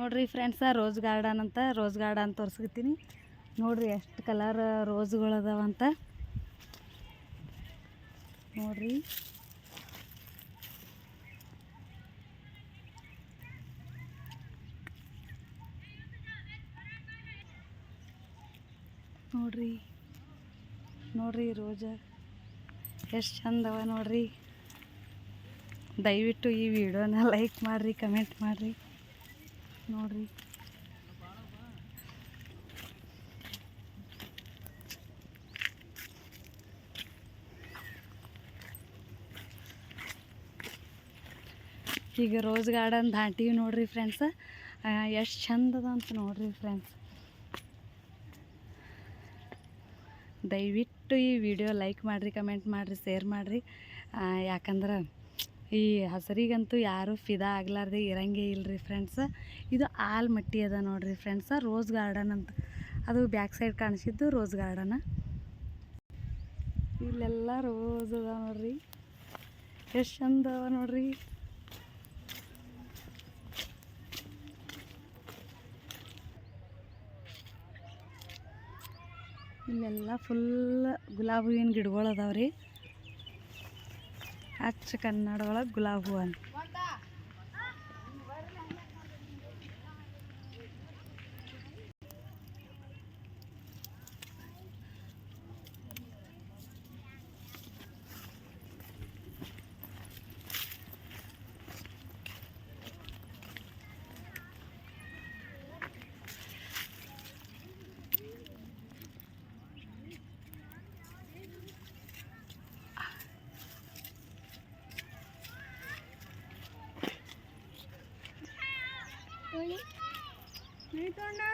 ನೋಡ್ರಿ friends rose garden ಅಂತ rose garden ತೋರಿಸ್ಕೊತೀನಿ. ನೋಡ್ರಿ ಎಷ್ಟು ಕಲರ್ ರೋಸ್ಗಳು ಅದಾವಂತ ನೋಡ್ರಿ. ನೋಡ್ರಿ. ನೋಡ್ರಿ ರೋಜ ಎಷ್ಟು ಚಂದವ ನೋಡ್ರಿ. ದಯವಿಟ್ಟು ಈ ವಿಡಿಯೋನ ಲೈಕ್ ಮಾಡಿರಿ ಕಮೆಂಟ್ ಮಾಡಿರಿ. ನೋಡ್ರಿ. ಈಗ ರೋಸ್ ಗಾರ್ಡನ್ ದಾಟಿವಿ ನೋಡ್ರಿ ಫ್ರೆಂಡ್ಸ್ ಎಷ್ಟು ಚಂದ ಅದ ಅಂತ ನೋಡ್ರಿ ಫ್ರೆಂಡ್ಸ್ ದಯವಿಟ್ಟು ಈ ವಿಡಿಯೋ ಲೈಕ್ ಮಾಡಿರಿ ಕಮೆಂಟ್ ಮಾಡಿರಿ ಶೇರ್ ಮಾಡಿರಿ. ಯಾಕಂದ್ರೆ ಈ ಹಸರಿಗಂತೂ ಯಾರೂ ಫಿದಾ ಆಗ್ಲಾರ್ದೆ ಇರಂಗೇ ಇಲ್ರಿ ಫ್ರೆಂಡ್ಸ್ ಇದು ಆಲ್ಮಟ್ಟಿ ಅದ ನೋಡ್ರಿ ಫ್ರೆಂಡ್ಸ ರೋಸ್ ಗಾರ್ಡನ್ ಅಂತ. ಅದು ಬ್ಯಾಕ್ ಸೈಡ್ ಕಾಣಿಸಿದ್ದು ರೋಸ್ ಗಾರ್ಡನ್ ಇಲ್ಲೆಲ್ಲ ರೋಸ್ ಅದ ನೋಡ್ರಿ. ಎಷ್ಟು ಚಂದ ಅವ ನೋಡ್ರಿ. ಇಲ್ಲೆಲ್ಲ ಫುಲ್ ಗುಲಾಬಿ ಹೂವಿನ ಗಿಡಗಳು ಅದಾವ್ರಿ. ಅಚ್ಚ ಕನ್ನಡ ಒಳಗೆ ಗುಲಾಬಿ ಹೂವು ಅಂತ. નહીં તો ના